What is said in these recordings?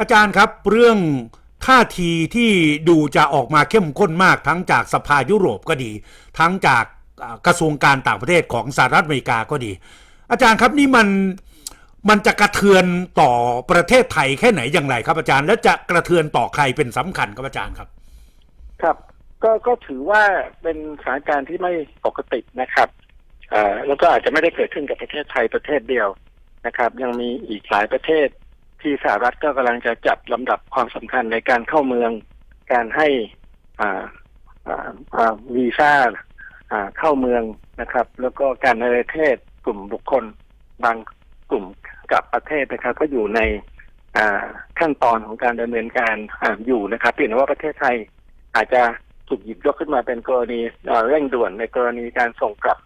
อาจารย์ครับเรื่องท่าทีที่ดูจะออกมาเข้มข้นมากทั้งจากสภายุโรปก็ดี ทั้งจากกระทรวงการต่างประเทศของสหรัฐอเมริกาก็ดี อาจารย์ครับนี่มันมันจะกระเทือนต่อประเทศไทยแค่ไหนอย่างไรครับอาจารย์ และจะกระเทือนต่อใครเป็นสำคัญครับอาจารย์ครับ ครับ ก็ก็ถือว่าเป็นสถานการณ์ที่ไม่ปกตินะครับแล้วก็อาจจะไม่ได้เกิดขึ้นกับประเทศไทยประเทศเดียวนะครับ ยังมีอีกหลายประเทศ ที่สหรัฐก็กำลังจะจัดลำดับความสำคัญในการเข้าเมือง การให้วีซ่าเข้าเมืองนะครับ แล้วก็การในประเทศกลุ่มบุคคลบางกลุ่มกับประเทศนะครับ ก็อยู่ในขั้นตอนของการดำเนินการออยู่นะครับเพียงแต่ว่าประเทศไทยอาจจะถูกหยิบยกขึ้นมาเป็นกรณีเร่งด่วนในกรณีการส่งกลับ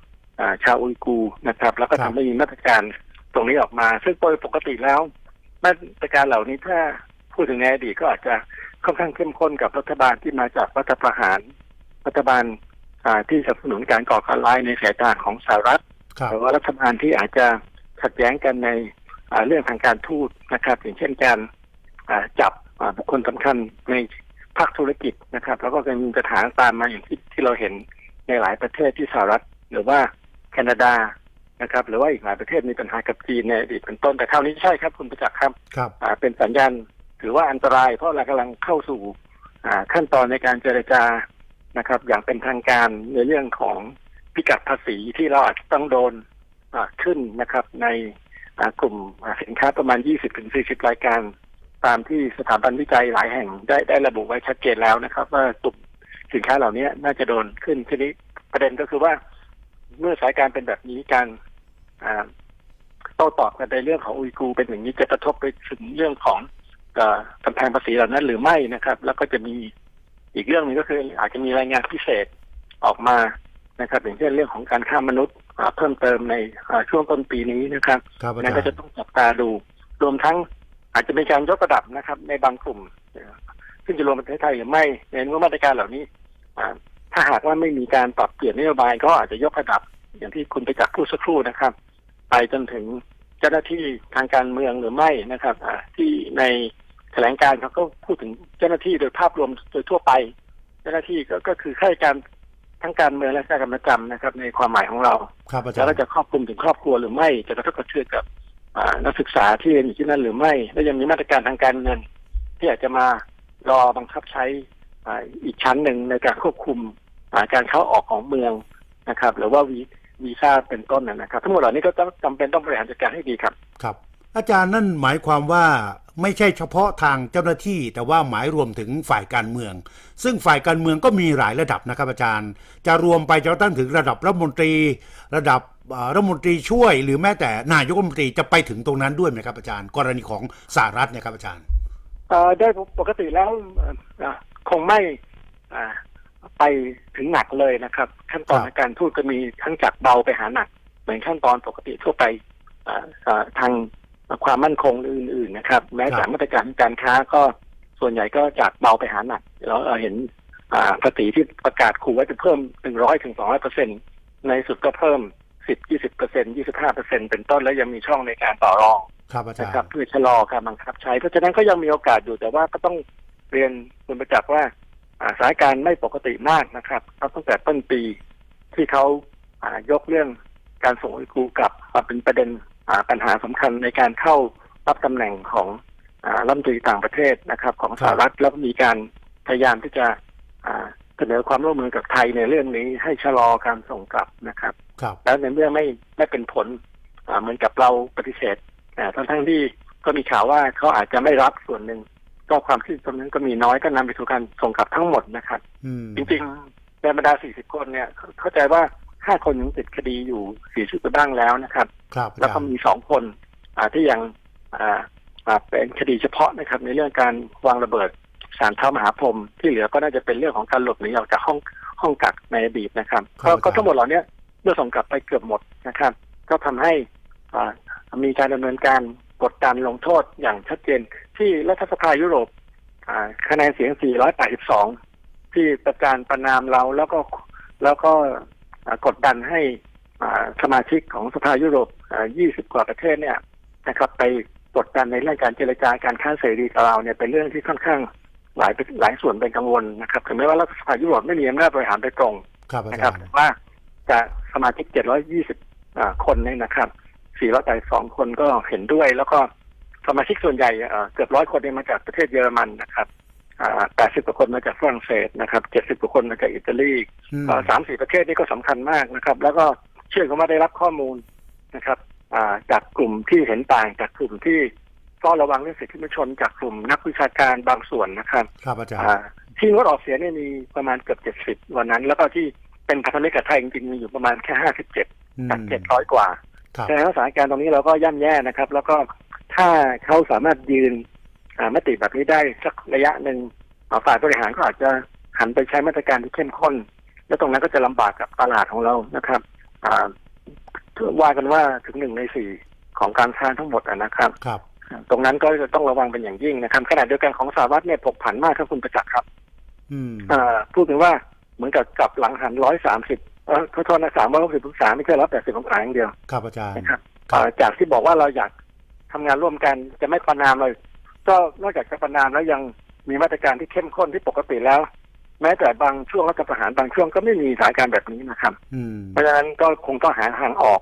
ชาวอุยกูนะครับ แล้วก็ทำให้มีมาตรการตรงนี้ออกมา ซึ่งโดยปกติแล้ว มาตรการเหล่านี้ถ้าพูดถึงในอดีตก็อาจจะค่อนข้างเข้มข้นกับรัฐบาลที่มาจากรัฐประหาร รัฐบาลที่สนับสนุนการก่อการร้ายในสายตาของสหรัฐหรือว่ารัฐบาลที่อาจจะขัดแย้งกันในเรื่องทางการทูตนะครับ อย่างเช่นการจับบุคคลสำคัญในภาคธุรกิจนะครับ แล้วก็จะมีปัญหาตามมาอย่างที่ที่เราเห็นในหลายประเทศที่สหรัฐ หรือว่าแคนาดา นะครับหรือว่าอีกหลายประเทศมีปัญหากับจีนในอดีตเป็นต้นแต่คราวนี้ใช่ครับคุณประจักษ์ครับครับอ่าเป็นสัญญาณถือว่าอันตราย เพราะเรากำลังเข้าสู่อ่าขั้นตอนในการเจรจานะครับ อย่างเป็นทางการในเรื่องของพิกัดภาษีที่เราอาจจะต้องโดนอ่าขึ้นนะครับในอ่ากลุ่มอ่าสินค้าประมาณ 20-40 รายการ ตามที่สถาบันวิจัยหลายแห่งได้ได้ระบุไว้ชัดเจนแล้วนะครับ ว่ากลุ่มสินค้าเหล่านี้น่าจะโดนขึ้นทีนี้ประเด็นก็คือว่าเมื่อสถายการเป็นแบบนี้การอ่า โต้ตอบกันในเรื่องของอุยกูร์เป็นอย่างนี้จะกระทบไปถึงเรื่องของเอ่อกำแพงภาษีเหล่านั้นหรือไม่นะครับ แล้วก็จะมีอีกเรื่องหนึงก็คือ อาจจะมีรายงานพิเศษออกมานะครับ อย่างเช่นเรื่องของการฆ่ามนุษย์อ่าเพิ่มเติมในอ่าช่วงต้นปีนี้นะครับครับอานั่จานรก็ย์จะต้องจับตาดู รวมทั้งอาจจะมีการยกระดับนะครับ ในบางกลุ่มเอ่อซึ่งจะรวมประเทศไทยหรือไม่ในเมื่อมาตรการเหล่านี้อ่าถ้าหากว่าไม่มีการปรับเปลี่ยนนโยบายก็อาจจะยกระดับ อย่างที่คุณไปจักษ์พูดสักครู่นะครับ ไปจนถึงเจ้าหน้าที่ทางการเมืองหรือไม่นะครับอ่าที่ในแถลงการณ์เขาก็พูดถึงเจ้าหน้าที่โดยภาพรวมโดยทั่วไป เจ้าหน้าที่ก็ก็คือข้าราชการทั้งการเมืองและข้าราชการประจำนะครับ ในความหมายของเราครับอาจาแล้รวก็ย์จะครอบคลุมถึงครอบครัวหรือไม่ จะกระทบกระเทือนกับอ่านักศึกษาที่เรียนอยู่ที่นั่นหรือไม่ และยังมีมาตรการทางการเงิน ที่อาจจะมารอบังคับใช้อ่าอีกชั้นหนึ่งในการควบคุมอ่าการเข้าออกของเมืองนะครับ หรือว่าวี วีซ่าเป็นต้นนะนะครับ ทั้งหมดเหล่านี้ก็ต้องจำเป็นต้องบริหารจัดการให้ดีครับครับ อาจารย์นั่นหมายความว่าไม่ใช่เฉพาะทางเจ้าหน้าที่ แต่ว่าหมายรวมถึงฝ่ายการเมือง ซึ่งฝ่ายการเมืองก็มีหลายระดับนะครับอาจารย์ จะรวมไปจนกระทั่งถึงระดับรัฐมนตรี ระดับเอ่อรัฐมนตรีช่วย หรือแม้แต่นายกรัฐมนตรีจะไปถึงตรงนั้นด้วยไหมครับอาจารย์ กรณีของสหรัฐเนี่ยครับอาจารย์เอ่อได้ปกติแล้วเอ่ออ่าคงไม่อ่า ไปถึงหนักเลยนะครับ ขั้นตอนครับในการทูตก็มีทั้งจากเบาไปหาหนัก เหมือนขั้นตอนปกติทั่วไปอ่าอ่าทางความมั่นคงอื่น ๆ นะครับ แม้แต่มาตรการการค้าก็ส่วนใหญ่ก็จากเบาไปหาหนักเราเอ่อเห็นอ่าภาษีที่ประกาศขู่ว่าจะเพิ่มหนึ่งร้อยถึงสองร้อยเปอร์เซ็นตในสุดก็เพิ่มสิบยี่สิบเปอร์เซ็นยี่สิบห้าเปอร์เซ็นเป็นต้นแล้วยังมีช่องในการต่อรองครับอาจารนะครับย์เพื่อชะลอการบังคับใช้ เพราะฉะนั้นก็ยังมีโอกาสอยู่แต่ว่าก็ต้องเรียนคุณประจักษ์ว่าอ่า สถานการณ์ไม่ปกติมากนะครับเพราะตั้งแต่ต้นปีที่เขาอ่ายกเรื่องการส่งอุยกูร์กลับมาเป็นประเด็นอ่าปัญหาสำคัญในการเข้ารับตำแหน่งของอ่ารัฐมนตรีต่างประเทศนะครับ ของสหรัฐแล้วก็มีการพยายามที่จะอ่าเสนอความร่วมมือกับไทยในเรื่องนี้ให้ชะลอการส่งกลับนะครับครับแล้วในเมื่อไม่ไม่เป็นผลอ่าเหมือนกับเราปฏิเสธอ่าทั้งทั้งๆที่ก็มีข่าวว่าเขาอาจจะไม่รับส่วนหนึ่ง ก็ความที่ตรงนั้นก็มีน้อยก็นำไปสู่การส่งกลับทั้งหมดนะครับอืมจริงๆในบรรดา 40 คนเนี่ย เข้าใจว่า 5 คนยังติดคดีอยู่เสียชีวิตไปบ้างแล้วนะครับครับอาแล้วจารก็ย์มี 2 คนอ่าที่ยังอ่าอ่าเป็นคดีเฉพาะนะครับ ในเรื่องการวางระเบิดสารเท้ามหาพรหมที่เหลือก็น่าจะเป็นเรื่องของการหลบหนีออกจากห้องห้องกักในอดีตนะครับก็ก็ทั้งหมดเหล่านี้เมื่อส่งกลับไปเกือบหมดนะครับ ก็ทำให้อ่ามีการดำเนินการ กดดันลงโทษอย่างชัดเจน ที่รัฐสภายุโรปอ่าคะแนนเสียง 482 ที่ประจานประนามเราแล้วก็แล้วก็อ่ากดดันให้อ่าสมาชิกของสภายุโรปอ่า20 กว่าประเทศเนี่ยนะครับ ไปกดดันในเรื่องการเจรจาการค้าเสรีกับเราเนี่ยเป็นเรื่องที่ค่อนข้างหลายหลายส่วนเป็นกังวลนะครับถึงแม้ว่ารัฐสภายุโรปไม่มีอำนาจบริหารโดยตรงครับอานะคจารัรบย์แต่ว่าจากสมาชิก 720อ่าคนเนี่ยนะครับ 482 คนก็เห็นด้วย แล้วก็สมาชิกส่วนใหญ่เอ่อเกือบร้อยคนเนี่ยมาจากประเทศเยอรมันนะครับอ่า80กว่าคนมาจากฝรั่งเศสนะครับ70กว่าคนมาจากอิตาลีอืมเอ่อสามสี่ประเทศนี่ก็สำคัญมากนะครับ แล้วก็เชื่อกันว่าได้รับข้อมูลนะครับอ่าจากกลุ่มที่เห็นต่างจากกลุ่มที่ก็ระวังเรื่องสิทธิมนุษยชนจากกลุ่มนักวิชาการบางส่วนนะครับครับอาจารย์อ่าที่งดออกเสียงเนี่ยมีประมาณเกือบเจ็ดสิบวันนั้น แล้วก็ที่เป็นพันธมิตรกับไทยจริงๆมีอยู่ประมาณแค่ห้าสิบเจ็ดอืมจากเจ็ดร้อยกว่า ครับฉะนั้นสถานการณ์ตรงนี้เราก็ย่ำแย่นะครับ แล้วก็ถ้าเขาสามารถยืนอ่ามติแบบนี้ได้สักระยะหนึ่งอ่าฝ่ายบริหารก็อาจจะหันไปใช้มาตรการที่เข้มข้น แล้วตรงนั้นก็จะลำบากกับตลาดของเรานะครับอ่าว่ากันว่าถึงหนึ่งในสี่ของการค้าทั้งหมดอะนะครับครับ ตรงนั้นก็จะต้องระวังเป็นอย่างยิ่งนะครับขณะเดียวกันของสหรัฐเนี่ยผกผันมากครับคุณประจักษ์ครับ อืมอ่าพูดถึงว่าเหมือนกับกลับหลังหันร้อยสามสิบ เออขอโทษนะสามร้อยหกสิบองศาไม่ใช่ร้อยแปดสิบองศาอย่างเดียวครับอาจารย์นะครับครับอ่าจากที่บอกว่าเราอยากทำงานร่วมกันจะไม่ประนามเลย ก็นอกจากจะประนามแล้วยังมีมาตรการที่เข้มข้นที่ปกติแล้ว แม้แต่บางช่วงรัฐประหารบางช่วงก็ไม่มีสถานการณ์แบบนี้นะครับ อืมเพราะฉะนั้นก็คงต้องหาทางออก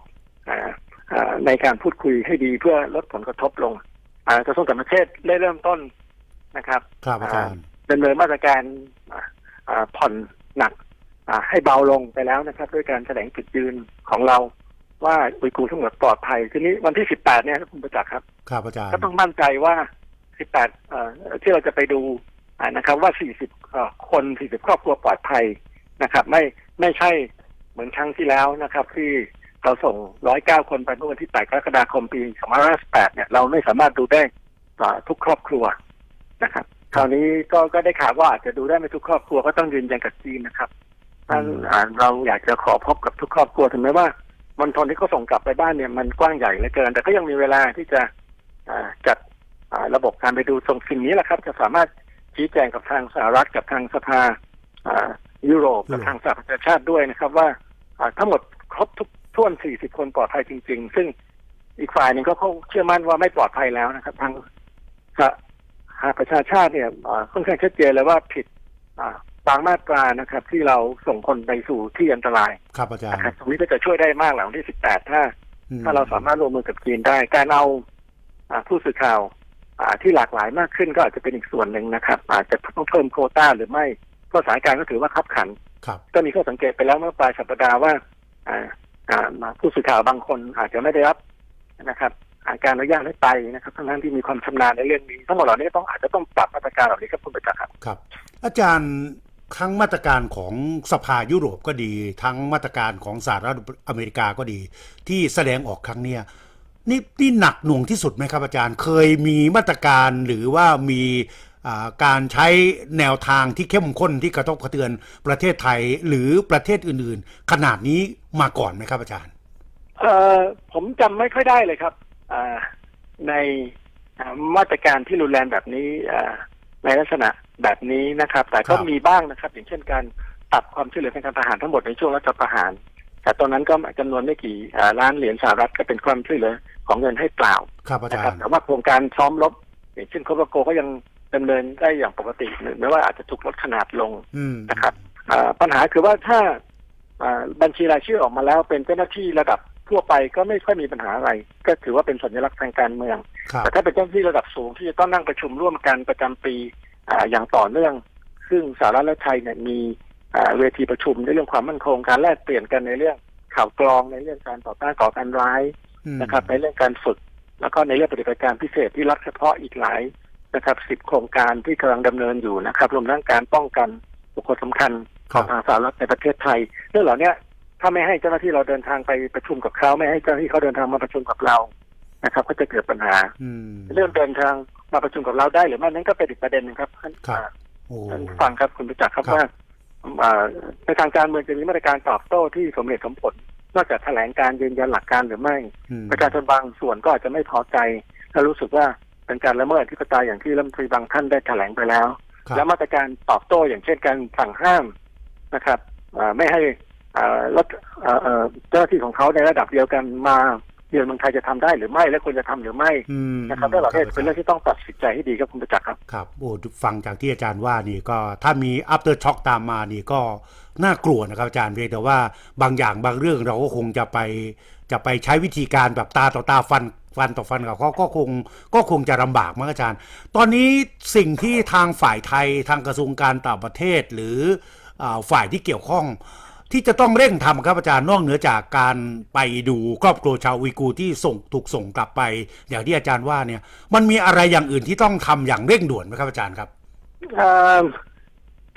อ่าอ่าในการพูดคุยให้ดีเพื่อลดผลกระทบลงอ่ากระทรวงต่างประเทศได้เริ่มต้นนะครับครับอาจารย์ดำเนินมาตรการอ่าอ่าผ่อนหนักอ่า ให้เบาลงไปแล้วนะครับ ด้วยการแถลงจุดยืนของเราว่าอุยกูร์ทั้งหมดปลอดภัย ทีนี้วันที่ 18 เนี่ยครับคุณประจักษ์ครับครับอาจารย์ก็ต้องมั่นใจว่า 18เอ่อที่เราจะไปดูอ่านะครับ ว่า 40เอ่อคน 40 ครอบครัวปลอดภัยนะครับ ไม่ไม่ใช่เหมือนครั้งที่แล้วนะครับ ที่เราส่ง 109 คนไปเมื่อวันที่ 8 กรกฎาคมปี2518เนี่ยเราไม่สามารถดูได้อ่าทุกครอบครัวนะครับ คราวนี้ก็ก็ได้ข่าวว่าอาจจะดูได้ไม่ทุกครอบครัวก็ต้องยืนยันกับจีนนะครับท่านอ่า เราอยากจะขอพบกับทุกครอบครัวถึงแม้ว่ามณฑลที่เขาส่งกลับไปบ้านเนี่ยมันกว้างใหญ่เหลือเกิน แต่ก็ยังมีเวลาที่จะอ่าจัดอ่าระบบการไปดูตรงสิ่งนี้แหละครับ จะสามารถชี้แจงกับทางสหรัฐกับทางสภาอ่ายุโรปกับทางสหประชาชาติด้วยนะครับว่าอ่าทั้งหมดครบทุกท่วน 40 คนปลอดภัยจริง ๆ ซึ่งอีกฝ่ายหนึ่งก็คงเชื่อมั่นว่าไม่ปลอดภัยแล้วนะครับ ทางสหประชาชาติเนี่ยอ่าค่อนข้างชัดเจนเลยว่าผิดอ่า บางมาตรานะครับ ที่เราส่งคนไปสู่ที่อันตรายครับอาจารนะย์ครับตรงนี้ก็จะช่วยได้มากหลังวันที่18ถ้าอืมถ้าเราสามารถร่วมมือกับจีนได้ การเอาอ่าผู้สื่อข่าวอ่าที่หลากหลายมากขึ้นก็อาจจะเป็นอีกส่วนหนึ่งนะครับ อาจจะต้องเพิ่มโควต้าหรือไม่เพราะสถานการณ์ก็ถือว่าคับขันครับก็มีข้อสังเกตไปแล้วเมื่อปลายสัปดาห์ว่าอ่าอ่าผู้สื่อข่าวบางคนอาจจะไม่ได้รับนะครับอ่าการอนุญาตให้ไปนะครับทั้งนั้นที่มีความชำนาญในเรื่องนี้ทั้งหมดเหล่านี้ก็ต้องอาจจะต้องปรับมาตรการเหล่านี้ครับคุณประจักษ์ครับ ครับ อาจารย์ ทั้งมาตรการของสภายุโรปก็ดี ทั้งมาตรการของสหรัฐอเมริกาก็ดี ที่แสดงออกครั้งเนี้ยนี่นี่หนักหน่วงที่สุดไหมครับอาจารย์ เคยมีมาตรการหรือว่ามีการใช้แนวทางที่เข้มข้นที่กระทบกระเทือนประเทศไทยหรือประเทศอื่น ๆ ขนาดนี้มาก่อนไหมครับอาจารย์เออผมจำไม่ค่อยได้เลยครับในมาตรการที่รุนแรงแบบนี้ในลักษณะ แบบนี้นะครับ แต่ก็ครับมีบ้างนะครับ อย่างเช่นการตัดความช่วยเหลือทางการทหารทั้งหมดในช่วงรัฐประหาร แต่ตอนนั้นก็จำนวนไม่กี่อ่าล้านเหรียญสหรัฐก็เป็นความช่วยเหลือของเงินให้เปล่าครับอานะจาครัรบย์แต่ว่าโครงการซ้อมรบอย่างเช่นโคโลโกก็ยังดำเนินได้อย่างปกติแม้ว่าอาจจะถูกลดขนาดลงอืมนะครับอ่าปัญหาคือว่าถ้าอ่าบัญชีรายชื่อออกมาแล้วเป็นเจ้าหน้าที่ระดับทั่วไปก็ไม่ค่อยมีปัญหาอะไร ก็ถือว่าเป็นสัญลักษณ์ทางการเมืองครับแต่ถ้าเป็นเจ้าหน้าที่ระดับสูงที่จะต้องนั่งประชุมร่วมกันประจำปี อ่าอย่างต่อเนื่อง ซึ่งสหรัฐและไทยเนี่ยมีอ่าเวทีประชุมในเรื่องความมั่นคงการแลกเปลี่ยนกันในเรื่องข่าวกรองในเรื่องการต่อต้านก่อการร้ายอืมนะครับ ในเรื่องการฝึก แล้วก็ในเรื่องปฏิบัติการพิเศษที่รัฐเฉพาะอีกหลายนะครับสิบโครงการที่กำลังดำเนินอยู่นะครับ รวมทั้งการป้องกันบุคคลสำคัญคขรัอบงทางสหรัฐในประเทศไทย เรื่องเหล่านี้ถ้าไม่ให้เจ้าหน้าที่เราเดินทางไปประชุมกับเขาไม่ให้เจ้าหน้าที่เขาเดินทางมาประชุมกับเรานะครับ ก็จะเกิดปัญหาอืมเรื่องเดินทาง มาประชุมกับเราได้หรือไม่นั้นก็เป็นอีกประเด็นหนึงครับท่านครับอ่าโอ้ท่านฟังครับคุณประจักษ์ครับครับว่าอ่าในทางการเมืองจะมีมาตรการตอบโต้ที่สมเหตุสมผล นอกจากแถลงการยืนยันหลักการหรือไม่อืมประชาชนบางส่วนก็อาจจะไม่พอใจ และรู้สึกว่าเป็นการละเมิดอธิปไตยอย่างที่รัฐมนตรีบางท่านได้แถลงไปแล้วครับและมาตรการตอบโต้อย่างเช่นการสั่งห้ามนะครับอ่าไม่ให้อ่ารถอ่าเอ่อเจ้าหน้าที่ของเขาในระดับเดียวกันมา เยือนเมืองไทยจะทำได้หรือไม่ และควรจะทำหรือไม่อืมนะครับและเราเนี่ยคบเป็นเรื่องที่ต้องตัดสินใจให้ดีครับคุณประจักษ์ครับครับโอ้ฟังจากที่อาจารย์ว่านี่ก็ถ้ามี after shock ตามมานี่ก็น่ากลัวนะครับอาจารย์เพียงแต่ว่าบางอย่างบางเรื่องเราก็คงจะไปจะไปใช้วิธีการแบบตาต่อตาฟันฟันต่อฟันกับเขาก็คงก็คงจะลำบากมั้งอาจารย์ ตอนนี้สิ่งที่ทางฝ่ายไทยทางกระทรวงการต่างประเทศหรืออาฝ่ายที่เกี่ยวข้อง ที่จะต้องเร่งทำครับอาจารย์นอกเหนือจากการไปดูครอบครัวชาวอุยกูร์ที่ส่งถูกส่งกลับไป อย่างที่อาจารย์ว่าเนี่ย มันมีอะไรอย่างอื่นที่ต้องทำอย่างเร่งด่วนไหมครับอาจารย์ครับเอ่อ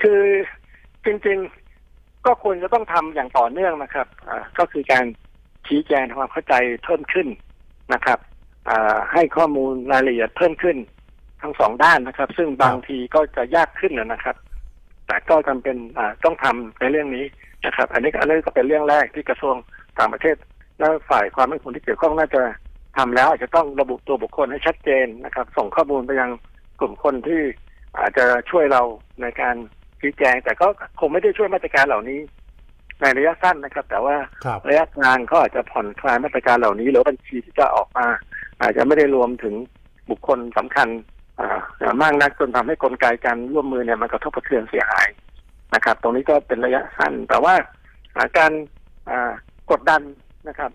คือจริงๆก็ควรจะต้องทำอย่างต่อเนื่องนะครับอ่าก็คือการชี้แจงทำความเข้าใจเพิ่มขึ้นนะครับอ่าให้ข้อมูลรายละเอียดเพิ่มขึ้น ทั้งสองด้านนะครับ ซึ่งบางทีก็จะยากขึ้นนะครับ แต่ก็จำเป็นอ่าต้องทำในเรื่องนี้ นะครับ อันนี้อันนี้ก็เป็นเรื่องแรกที่กระทรวงต่างประเทศและฝ่ายความมั่นคงที่เกี่ยวข้องน่าจะทำแล้ว อาจจะต้องระบุตัวบุคคลให้ชัดเจนนะครับ ส่งข้อมูลไปยังกลุ่มคนที่อาจจะช่วยเราในการชี้แจง แต่ก็คงไม่ได้ช่วยมาตรการเหล่านี้ ในระยะสั้นนะครับ แต่ว่าครับระยะกลางเขาอาจจะผ่อนคลายมาตรการเหล่านี้ หรือบัญชีที่จะออกมา อาจจะไม่ได้รวมถึงบุคคลสำคัญอ่ามากนักจนทำให้กลไกการร่วมมือเนี่ยมันกระทบกระเทือนเสียหาย นะครับ ตรงนี้ก็เป็นระยะสั้น แต่ว่าอ่าการอ่ากดดันนะครับ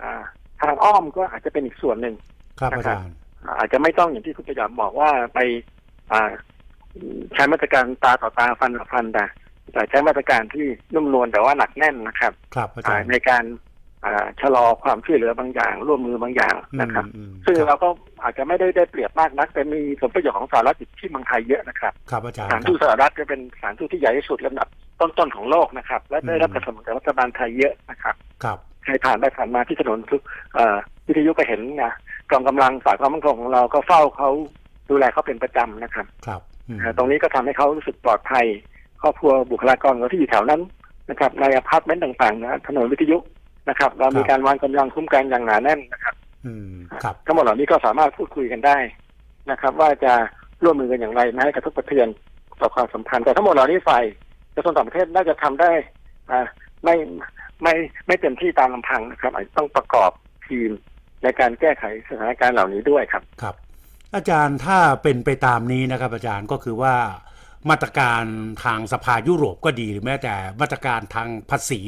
อ่าทางอ้อมก็อาจจะเป็นอีกส่วนหนึ่งครับนะครับอาจารย์อาจจะไม่ต้องอย่างที่คุณประหยัดบอกว่าไปอ่าใช้มาตรการตาต่อตาฟันต่อฟันแต่แต่ใช้มาตรการที่นุ่มนวลแต่ว่าหนักแน่นนะครับครับอาจาอ่ารย์ในการอ่า ชะลอความช่วยเหลือบางอย่าง ร่วมมือบางอย่างนะครับอืมซึ่งครัเราบก็อาจจะไม่ได้ได้เปรียบมากนัก แต่มีผลประโยชน์ของสหรัฐอยู่ที่เมืองไทยเยอะนะครับครับอาจารย์สถานครัทูบตสหรัฐก็เป็นสถานทูตที่ใหญ่ที่สุดลำดับต้นๆของโลกนะครับ และได้รับอืมการสนับสนุนจากรัฐบาลไทยเยอะนะครับครับใครผ่านไปผ่านมาที่ถนนทุกเอ่อวิทยุก็เห็นนะกองกำลังฝ่ายความมั่นคงของเราก็เฝ้าเขาดูแลเขาเป็นประจำนะครับครับอืมเอ่อตรงนี้ก็ทำให้เขารู้สึกปลอดภัย ครอบครัวบุคลากรของเราที่อยู่แถวนั้นนะครับในอพาร์ตเมนต์ต่างๆนะถนนวิทยุ นะครับ เรามีการวางกำลังคุ้มกันอย่างหนาแน่นนะครับอืมครับทั้งหมดเหล่านี้ก็สามารถพูดคุยกันได้นะครับ ว่าจะร่วมมือกันอย่างไรไม่ให้กระทบกระเทือนต่อความสัมพันธ์แต่ทั้งหมดเหล่านี้ฝ่ายกระทรวงต่างประเทศน่าจะทำได้อ่าไม่ไม่ไม่เต็มที่ตามลำพังนะครับอาจจะต้องประกอบทีมในการแก้ไขสถานการณ์เหล่านี้ด้วยครับครับ อาจารย์ถ้าเป็นไปตามนี้นะครับ อาจารย์ก็คือว่า มาตรการทางสภายุโรปก็ดีหรือแม้แต่มาตรการทางภาษี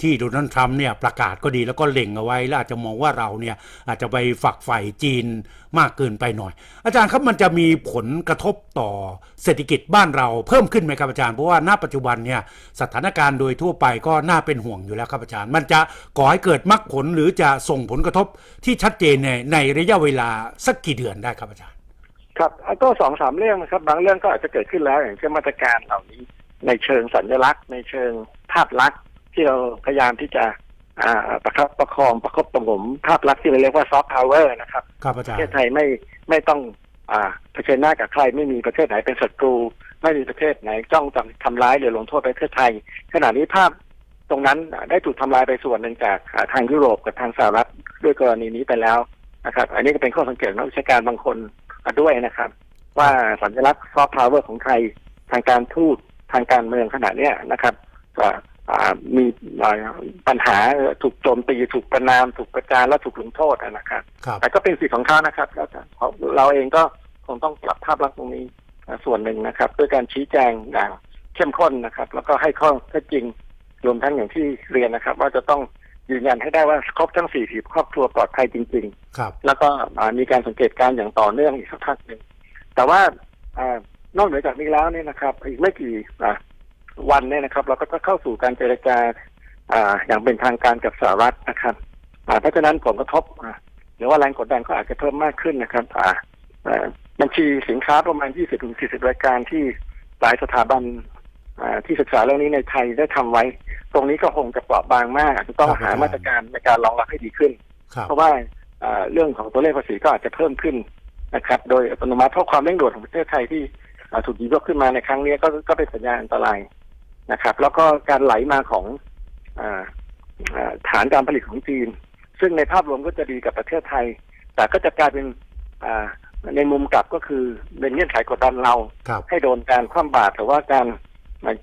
ที่โดนัลด์ทรัมป์เนี่ยประกาศก็ดีแล้วก็เล็งเอาไว้ แล้วอาจจะมองว่าเราเนี่ยอาจจะไปฝักใฝ่จีนมากเกินไปหน่อย อาจารย์ครับมันจะมีผลกระทบต่อเศรษฐกิจบ้านเราเพิ่มขึ้นไหมครับอาจารย์เพราะว่าณปัจจุบันเนี่ยสถานการณ์โดยทั่วไปก็น่าเป็นห่วงอยู่แล้วครับอาจารย์ มันจะก่อให้เกิดมรรคผลหรือจะส่งผลกระทบที่ชัดเจนในในระยะเวลาสักกี่เดือนได้ครับอาจารย์ ครับก็สองสามเรื่องนะครับ บางเรื่องก็อาจจะเกิดขึ้นแล้วอย่างเช่นมาตรการเหล่านี้ ในเชิงสัญลักษณ์ ในเชิงภาพลักษณ์ที่เราพยายามที่จะอ่าประคับประคองประคบประหงมภาพลักษณ์ที่เราเรียกว่าซอฟต์พาวเวอร์นะครับครับอาปจารระย์เทศไทยไม่ไม่ต้องอ่าเผชิญหน้ากับใครไม่มีประเทศไหนเป็นศัตรู ไม่มีประเทศไหนจ้องจะทำร้ายหรือลงโทษประเทศไทย ขณะนี้ภาพตรงนั้นอ่าได้ถูกทำลายไปส่วนหนึ่งจากอ่าทางยุโรปกับทางสหรัฐด้วยกรณีนี้ไปแล้วนะครับ อันนี้ก็เป็นข้อสังเกตของนักวิชาการบางคนอ่า ด้วยนะครับ ว่าสัญลักษณ์ซอฟต์พาวเวอร์ของไทยทางการทูตทางการเมืองขณะเนี้ยนะครับอ่าอ่ามีอ่าปัญหาถูกโจมตีถูกประนาม ถูกประจานและถูกลงโทษนะครับครับแต่ก็เป็นสิทธิ์ของเขานะครับแล้วแต่เราเองก็คงต้องปรับภาพลักษณ์ตรงนี้อ่าส่วนหนึ่งนะครับ ด้วยการชี้แจงอย่างเข้มข้นนะครับ แล้วก็ให้ข้อเท็จจริงรวมทั้งอย่างที่เรียนนะครับ ว่าจะต้อง ยืนยันให้ได้ว่าครบทั้งสี่สิบครอบครัวปลอดภัยจริง ๆ ครับ แล้วก็อ่ามีการสังเกตการณ์อย่างต่อเนื่องอีกสักพักหนึ่งแต่ว่าอานอกเหนือจากนี้แล้วเนี่ยนะครับ อีกไม่กี่อ่าวันเนี่ยนะครับ เราก็จะเข้าสู่การเจรจาอ่าอย่างเป็นทางการกับสหรัฐนะครับอ่าเพราะฉะนั้นผลกระทบอ่าหรือว่าแรงกดดันก็อาจจะเพิ่มมากขึ้นนะครับอ่าอ่าบัญชีสินค้าประมาณ 20-40 รายการที่หลายสถาบันอ่าที่ศึกษาเรื่องนี้ในไทยได้ทำไว้ ตรงนี้ก็คงจะเปราะบางมากอาจจะต้องครับหามาตรการในการรองรับให้ดีขึ้นครับเพราะว่าเอ่อเรื่องของตัวเลขภาษีก็อาจจะเพิ่มขึ้นนะครับ โดยอัตโนมัติเพราะความเร่งด่วนของประเทศไทยที่เอ่อถูกหยิบยกขึ้นมาในครั้งนี้ก็ก็เป็นสัญญาณอันตรายนะครับ แล้วก็การไหลมาของเออเอ่อฐานการผลิตของจีน ซึ่งในภาพรวมก็จะดีกับประเทศไทย แต่ก็จะกลายเป็นอ่าในมุมกลับก็คือเป็นเงื่อนไขกดดันเราครับให้โดนการคว่ำบาตรหรือว่าการ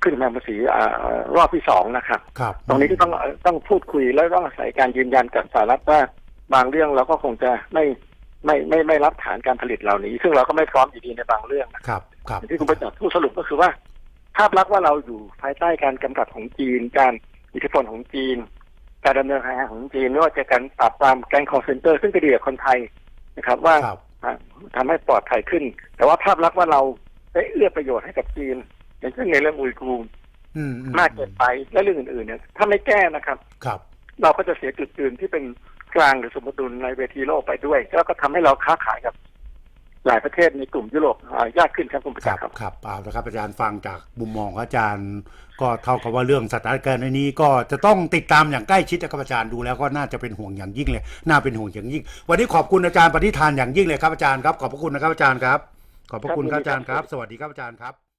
ขึ้นแรงภาษีอ่ารอบที่สองนะครับครับ ตรงนี้ก็ต้องต้องพูดคุยแล้วต้องอาศัยการยืนยันกับสหรัฐว่าบางเรื่องเราก็คงจะไม่ไม่ไม่ไม่รับฐานการผลิตเหล่านี้ ซึ่งเราก็ไม่พร้อมอยู่ดีในบางเรื่องนะครับครับที่คุณประจักษ์ผู้สรุปก็คือว่า ภาพลักษณ์ว่าเราอยู่ภายใต้การกำกับของจีน การอิทธิพลของจีน การดำเนินงานของจีนไม่ว่าจะการปราบปรามแก๊งคอร์เซนเตอร์ซึ่งก็ดีกับคนไทยนะครับ ว่าครับอ่าทำให้ปลอดภัยขึ้น แต่ว่าภาพลักษณ์ว่าเราได้เอื้อประโยชน์ให้กับจีน อย่างเช่นในเรื่องอุยกูร์อืมอืมากเกินไปและเรื่องอื่นๆเนี่ยถ้าไม่แก้นะครับครับ เราก็จะเสียจุดยืนที่เป็นกลางหรือสมดุลในเวทีโลกไปด้วย แล้วก็ทำให้เราค้าขายกับหลายประเทศในกลุ่มยุโรปอ่ายากขึ้นครับคุณประคจัรักบษ์ครับครับเอาละครับอาจารย์ฟังจากมุมมองของอาจารย์ ก็เท่ากับว่าเรื่องสถานการณ์ในนี้ ก็จะต้องติดตามอย่างใกล้ชิดนะครับอาจารย์ดูแล้วก็น่าจะเป็นห่วงอย่างยิ่งเลย น่าเป็นห่วงอย่างยิ่ง วันนี้ขอบคุณอาจารย์ปฏิธานอย่างยิ่งเลยครับอาจารย์ครับขอบพระคุณนะครับอาจารย์ครับ ขอบพระคุณครับอาจารย์ครับ สวัสดีครับอาจารย์ครับ